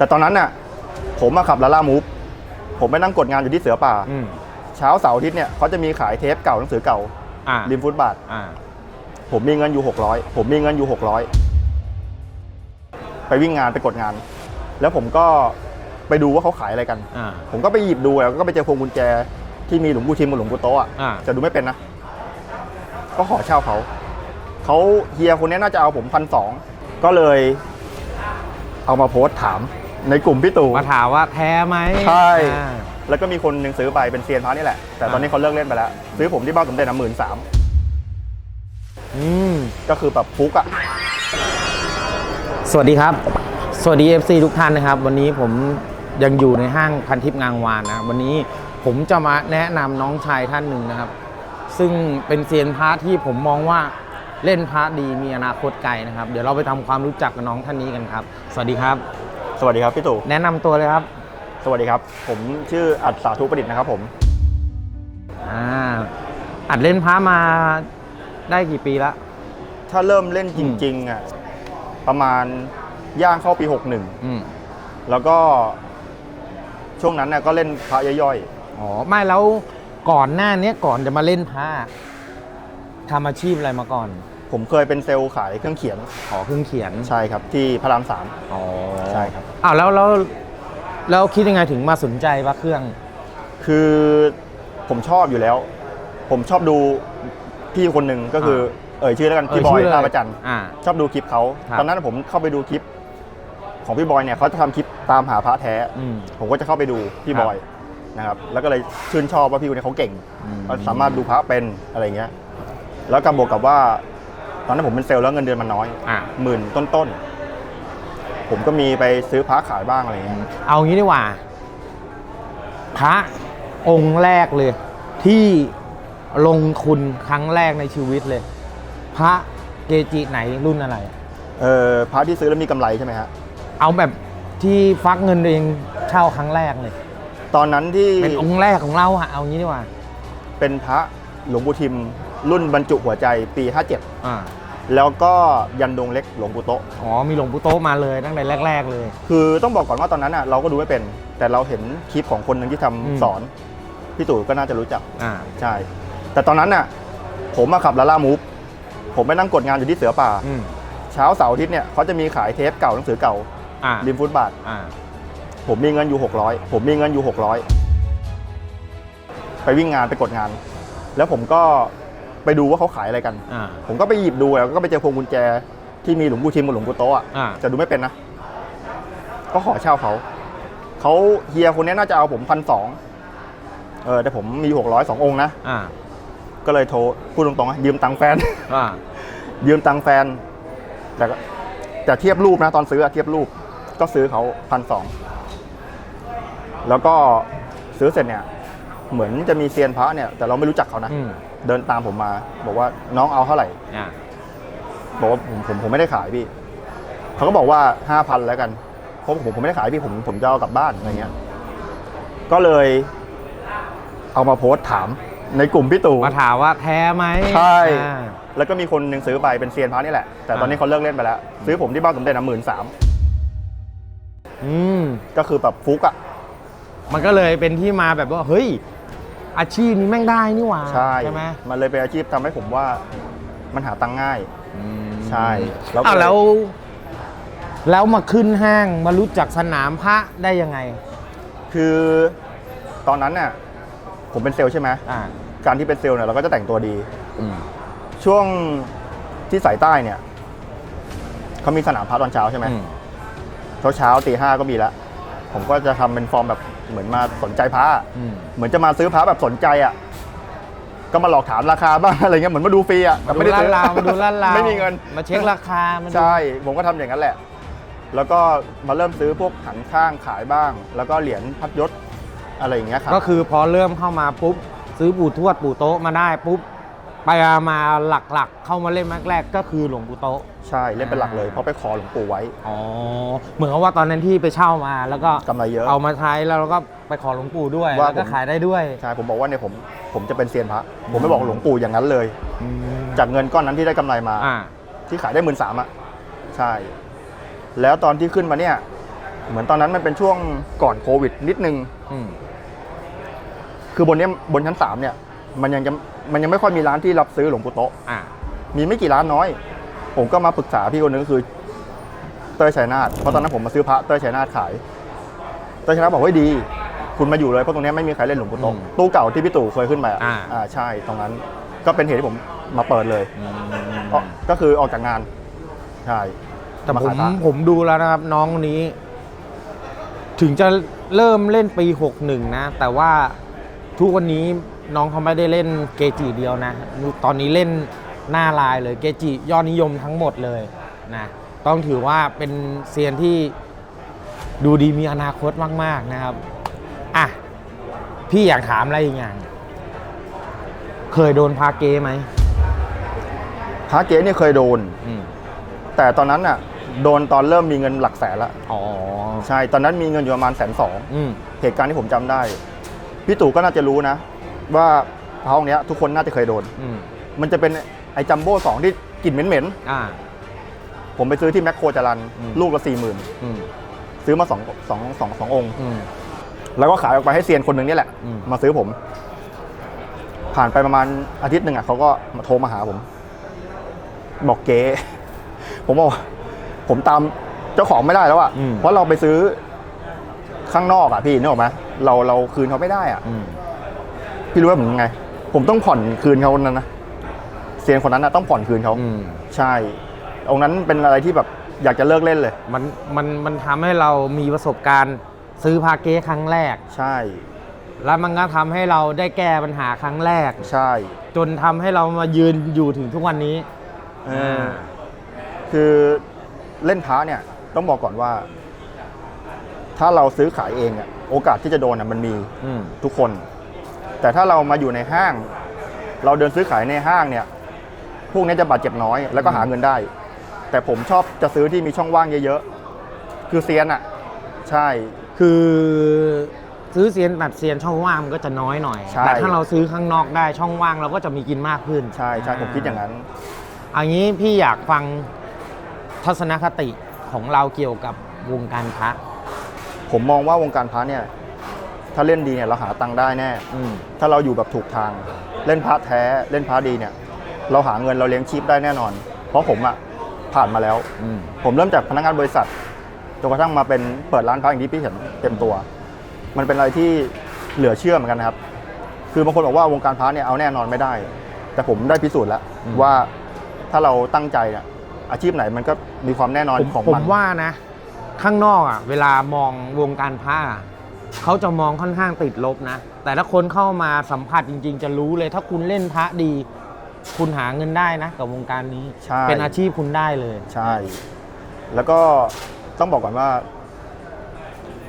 แต่ตอนนั้นน่ะผมมาขับลาล่ามูฟผมไปนั่งกดงานอยู่ที่เสือป่า อืมเช้าเสาร์อาทิตย์เนี่ยเขาจะมีขายเทปเก่าหนังสือเก่าอ่าริมฟุตบาท อ่าผมมีเงินอยู่ 600 ผมมีเงินอยู่ 600 ไปวิ่งงานไปกดงาน แล้วผมก็ไปดูว่าเขาขายอะไรกัน อ่า ผมก็ไปหยิบดูแล้วก็ไปเจอพวงกุญแจที่มีหลวงปู่ทิมกับหลวงปู่โตะอะอ่า จะดูไม่เป็นนะ ก็ขอเช่าเขา เขาเฮียคนนี้น่าจะเอาผมพันสองก็เลยเอามาโพสต์ถาม ในกลุ่มพี่ตู่มาถามว่าแท้ไหมใช่ อ่า แล้วก็มีคนหนึ่งซื้อไปเป็นเซียนพระนี่แหละ แต่ตอนนี้เขาเลิกเล่นไปแล้ว ซื้อผมที่บ้านสมเด็จนะหมื่นสามอืม ก็คือแบบฟุกอะสวัสดีครับ สวัสดี FC ทุกท่านนะครับ วันนี้ผมยังอยู่ในห้างพันทิพย์งางวานนะวันนี้ผมจะมาแนะนำน้องชายท่านหนึ่งนะครับ ซึ่งเป็นเซียนพระที่ผมมองว่าเล่นพระดีมีอนาคตไกลนะครับ เดี๋ยวเราไปทำความรู้จักกับน้องท่านนี้กันครับ สวัสดีครับ สวัสดีครับพี่ตู่แนะนำตัวเลยครับ สวัสดีครับ ผมชื่ออัศสาธุประดิษฐ์นะครับผมอ่า อัดเล่นพระมาได้กี่ปีละ ถ้าเริ่มเล่นจริงๆอะประมาณย่างเข้าปี61อืมแล้วก็ช่วงนั้นน่ะก็เล่นพระย่อยอ๋อ ไม่แล้วก่อนหน้าเนี้ยก่อนจะมาเล่นพระทำอาชีพอะไรมาก่อนๆ ผมเคยเป็นเซลล์ขายเครื่องเขียนขอเครื่องเขียนใช่ครับที่พระรามสามอ๋อใช่ครับอ้าวแล้วแล้วแล้วคิดยังไงถึงมาสนใจว่าเครื่อง คือผมชอบอยู่แล้ว ผมชอบดูพี่คนหนึ่งก็คือเอ่ยชื่อแล้วกันพี่บอยเชื่เลท่าประจันทร์อ่าชอบดูคลิปเขาครับตอนนั้นผมเข้าไปดูคลิปของพี่บอยเนี่ยเขาจะทำคลิปตามหาพระแท้อืมผมก็จะเข้าไปดูพี่ครับบอยนะครับแล้วก็เลยชื่นชอบว่าพี่คนนี้เขาเก่งอืมเขาสามารถดูพระเป็นอะไรเงี้ย แล้วกับบวกกับว่า ตอนนั้นผมเป็นเซลล์แล้วเงินเดือนมันน้อยอ่าหมื่นต้นๆ ผมก็มีไปซื้อพระขายบ้างอะไรเงี้ยเอางี้ดีกว่า พระองค์แรกเลย ที่ลงทุนครั้งแรกในชีวิตเลย พระเกจิไหนรุ่นอะไร เออพระที่ซื้อแล้วมีกำไรใช่ไหมฮะ เอาแบบที่ฟักเงินเองเช่าครั้งแรกเลย ตอนนั้นที่เป็นองค์แรกของเราอะเอางี้ดีกว่า เป็นพระหลวงปู่ทิม รุ่นบรรจุหัวใจปี อ่า57 แล้วก็ยันดงเล็กหลวงปู่โตะ อ๋อมีหลวงปู่โต๊ะมาเลยตั้งแต่แรก ๆ เลย คือต้องบอกก่อนว่าตอนนั้นอะเราก็ดูไม่เป็น แต่เราเห็นคลิปของคนหนึ่งที่ทำอืม สอน พี่ตู่ก็น่าจะรู้จัก อ่า ใช่ แต่ตอนนั้นน่ะ ผมมาขับลาล่ามูฟผมไปนั่งกดงานอยู่ที่เสือป่า อืมเช้าเสาร์อาทิตย์เนี่ยเขาจะมีขายเทปเก่าหนังสือเก่าอ่าริมฟุตบาท อ่า ผมมีเงินอยู่ 600 ผมมีเงินอยู่ 600 ไปวิ่งงานไปกดงาน แล้วผมก็ ไปดูว่าเขาขายอะไรกัน อ่า ผมก็ไปหยิบดูแล้วก็ไปเจอพวงกุญแจที่มีหลวงปู่ทิมกับหลวงปู่โตะอะอ่า จะดูไม่เป็นนะ ก็ขอเช่าเขา เขาเฮียคนนี้น่าจะเอาผมพันสองเออแต่ผมมีหกร้อยสององค์นะ อ่า ก็เลยโทรพูดตรงๆนะยืมตังค์แฟน อ่า ยืมตังค์แฟน แต่ก็แต่เทียบรูปนะ ตอนซื้ออะเทียบรูปก็ซื้อเขาพันสองแล้วก็ซื้อเสร็จเนี่ย เหมือนจะมีเซียนพระเนี่ย แต่เราไม่รู้จักเขานะ อืม เดินตามผมมา บอกว่าน้องเอาเท่าไหร่ อ่าบอกว่าผมผมผมไม่ได้ขายพี่ เขาก็บอกว่าห้าพันแล้วกัน เพราะผมผมไม่ได้ขายพี่ผมผมจะเอากลับบ้านอะไรเงี้ย ก็เลยเอามาโพสต์ถามในกลุ่มพี่ตู่ มาถามว่าแท้ไหมใช่ อ่า แล้วก็มีคนหนึ่งซื้อไปเป็นเซียนพระนี่แหละ แต่ตอนนี้เขาเลิกเล่นไปแล้ว ซื้อผมที่บ้านสมเด็จนะหมื่นสามอืม ก็คือแบบฟุกอะมันก็เลยเป็นที่มาแบบว่า เฮ้ย อาชีพนี้แม่งได้นี่หว่าใช่ไหมมันเลยเป็นอาชีพทำให้ผมว่ามันหาตังค์ง่ายอืมใช่แล้วก็อ้าวแล้ว แล้วมาขึ้นห้างมารู้จักสนามพระได้ยังไง คือตอนนั้นน่ะผมเป็นเซลล์ใช่ไหมอ่าการที่เป็นเซลล์เนี่ยเราก็จะแต่งตัวดีอืมช่วงที่สายใต้เนี่ยเขามีสนามพระตอนเช้าใช่ไหมอืมเช้าเช้าตีห้าก็มีแล้วผมก็จะทำเป็นฟอร์มแบบ เหมือนมาสนใจพระอืม เหมือนจะมาซื้อพระแบบสนใจอะก็มาหลอกถามราคาบ้าง อะไรเงี้ยเหมือนมาดูฟรีอะแต่มาไม่ดูได้ลาซื้ดอราวมาดูลาดราวไม่มีเงิน มาเช็คราคามาดูใช่ ผมก็ทำอย่างนั้นแหละ แล้วก็มาเริ่มซื้อพวกหันข้างขายบ้าง แล้วก็เหรียญพัดยศอะไรอย่างเงี้ยครับ ก็คือพอเริ่มเข้ามาปุ๊บ ซื้อปู่ทวดปู่โต๊ะมาได้ปุ๊บ ไปมาหลักๆ เข้ามาเล่นแรกๆก็คือหลวงปู่โต๊ะ ใช่เล่นเป็นหลักเลยเพราะไปขอหลวงปู่ไว้ อ๋อ เหมือนกับว่าตอนนั้นที่ไปเช่ามาแล้วก็กำไรเยอะเอามาใช้แล้วเราก็ไปขอหลวงปู่ด้วยว่าแล้วก็ผม ขายได้ด้วย ใช่ผมบอกว่าเนี่ยผมผมจะเป็นเซียนพระ ผมไม่บอกหลวงปู่อย่างนั้นเลย จากเงินก้อนนั้นที่ได้กำไรมา อ่า ที่ขายได้หมื่นสามอะใช่ แล้วตอนที่ขึ้นมาเนี่ย เหมือนตอนนั้นมันเป็นช่วงก่อนโควิดนิดนึง อืมคือบนเนี้ยบนชั้นสามเนี่ย มันยังจะ มันยังไม่ค่อยมีร้านที่รับซื้อหลวงปู่โตะอ่ามีไม่กี่ร้านน้อย ผมก็มาปรึกษาพี่คนนึงคือ เต้ยชัยนาทเพราะตอนนั้นผมมาซื้อพระเต้ยชัยนาทขาย เต้ยชัยนาทบอกว่าดี คุณมาอยู่เลยเพราะตรงเนี้ยไม่มีใครเล่นหลวงปู่โตะอืมตู้เก่าที่พี่ตู่เคยขึ้นไปอะอ่า อ่าใช่ตรงนั้นก็เป็นเหตุที่ผมมาเปิดเลยอืมอ๋อก็คือออกจากงาน ใช่ แต่มาผมขายพระผมดูแล้วนะครับน้องคนนี้ ถึงจะเริ่มเล่นปี 61 นะ แต่ว่าทุกวันนี้ น้องเขาไม่ได้เล่นเกจิเดียวนะ ตอนนี้เล่นหน้าลายเลยเกจิยอดนิยมทั้งหมดเลยนะต้องถือว่าเป็นเซียนที่ดูดีมีอนาคตมาก ๆนะครับอะพี่อยากถามอะไรอีกอย่าง เคยโดนพาเกไหมพระเก๊เนี่ยเคยโดน อืมแต่ตอนนั้นน่ะ โดนตอนเริ่มมีเงินหลักแสนละอ๋อใช่ตอนนั้นมีเงินอยู่ประมาณแสนสองอืมเหตุการณ์ที่ผมจำได้ พี่ตู่ก็น่าจะรู้นะ ว่าพระองค์เนี้ยทุกคนน่าจะเคยโดน อืมมันจะเป็นไอ้จัมโบ้สองที่กลิ่นเหม็นอ่า ๆ ผมไปซื้อที่แมคโครจรันอืม ลูกละสี่หมื่นอืมซื้อมาสองสองสองสององค์ อืม แล้วก็ขายออกไปให้เซียนคนหนึ่งนี่แหละ อืม มาซื้อผม ผ่านไปประมาณอาทิตย์หนึ่งอะเขาก็มาโทรมาหาผม บอกเก๋ผมบอกว่าผมตามเจ้าของไม่ได้แล้วอะอืม เพราะเราไปซื้อข้างนอกอะพี่นึกออกไหมเราเราคืนเขาไม่ได้อะ อืม พี่รู้ว่าผมยังไง ผมต้องผ่อนคืนเขานั้นนะเซียนคนนั้นนะต้องผ่อนคืนเขาอืม ใช่องค์นั้นเป็นอะไรที่แบบอยากจะเลิกเล่นเลย มันมันมันทำให้เรามีประสบการณ์ซื้อพาเก้ครั้งแรก ใช่ แล้วมันก็ทำให้เราได้แก้ปัญหาครั้งแรก ใช่จนทำให้เรามายืนอยู่ถึงทุกวันนี้ เออ คือเล่นพระเนี่ยต้องบอกก่อนว่า ถ้าเราซื้อขายเองอะโอกาสที่จะโดนอะมันมีอืมทุกคน แต่ถ้าเรามาอยู่ในห้าง เราเดินซื้อขายในห้างเนี่ย พวกนี้จะบาดเจ็บน้อย แล้วก็หาเงินได้ แต่ผมชอบจะซื้อที่มีช่องว่างเยอะๆ คือเซียนอะใช่ คือซื้อเซียนตัดเซียนช่องว่างมันก็จะน้อยหน่อย ใช่ แต่ถ้าเราซื้อข้างนอกได้ช่องว่างเราก็จะมีกินมากขึ้นใช่ใช่ผมคิดอย่างนั้น อันนี้พี่อยากฟังทัศนคติของเราเกี่ยวกับวงการพระ ผมมองว่าวงการพระเนี่ย ถ้าเล่นดีเนี่ยเราหาตังค์ได้แน่ อืม ถ้าเราอยู่แบบถูกทาง เล่นพระแท้เล่นพระดีเนี่ย เราหาเงินเราเลี้ยงชีพได้แน่นอน เพราะผมอะผ่านมาแล้ว อืม ผมเริ่มจากพนักงานบริษัทจนกระทั่งมาเป็นเปิดร้านพระอย่างที่พี่เห็นเต็มตัว มันเป็นอะไรที่เหลือเชื่อเหมือนกันนะครับ คือบางคนบอกว่าวงการพระเนี่ยเอาแน่นอนไม่ได้ แต่ผมได้พิสูจน์แล้วอืม ว่าถ้าเราตั้งใจเนี่ยอาชีพไหนมันก็มีความแน่นอนผมของผมัมนว่านะ ข้างนอกอะ เวลามองวงการผ้าอะ เขาจะมองค่อนข้างติดลบนะ แต่ถ้าคนเข้ามาสัมผัสจริง ๆ จะรู้เลย ถ้าคุณเล่นพระดี คุณหาเงินได้นะกับวงการนี้ ใช่ เป็นอาชีพคุณได้เลย ใช่ แล้วก็ต้องบอกก่อนว่า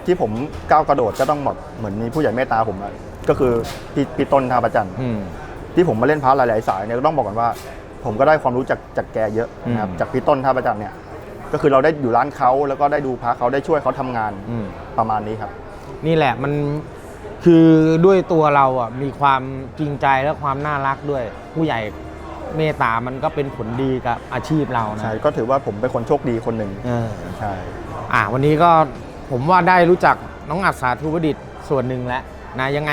ที่ผมก้าวกระโดดก็ต้องแบบเหมือนมีผู้ใหญ่เมตตาผมอะก็คือพี่พี่ต้นท่าประจันทร์อืม ที่ผมมาเล่นพาร์ทหลายๆสายเนี่ยก็ต้องบอกก่อนว่า ผมก็ได้ความรู้จากจากแกเยอะนะครับอืม จากพี่ต้นท่าประจันทร์เนี่ย ก็คือเราได้อยู่ร้านเขาแล้วก็ได้ดูพาร์ทเขาได้ช่วยเขาทำงานอืม ประมาณนี้ครับ นี่แหละมันคือด้วยตัวเราอะมีความจริงใจและความน่ารักด้วย ผู้ใหญ่เมตตามันก็เป็นผลดีกับอาชีพเรานะใช่ก็ถือว่าผมเป็นคนโชคดีคนหนึ่งเออใช่อ่าวันนี้ก็ผมว่าได้รู้จักน้องอัศสาธุประดิษฐ์ส่วนหนึ่งแล้วนะยังไง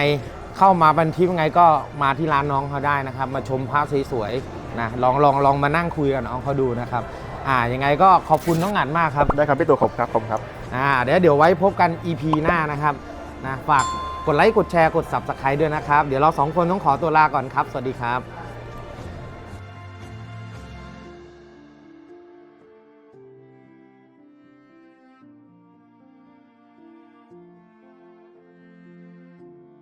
เข้ามาบันทิปยังไงก็มาที่ร้านน้องเขาได้นะครับ มาชมภาพสวยๆนะลองลองลองมานั่งคุยกับน้องเขาดูนะครับ อ่ายังไงก็ขอบคุณน้องอัดมากครับ ได้ครับพี่ตัวขอบครับขอบครับ อ่าเดี๋ยวเดี๋ยวไว้พบกัน EP หน้านะครับนะฝากกดไลค์กดแชร์กด Subscribe ด้วยนะครับ เดี๋ยวเราสองคนต้องขอตัวลาก่อนครับ สวัสดีครับ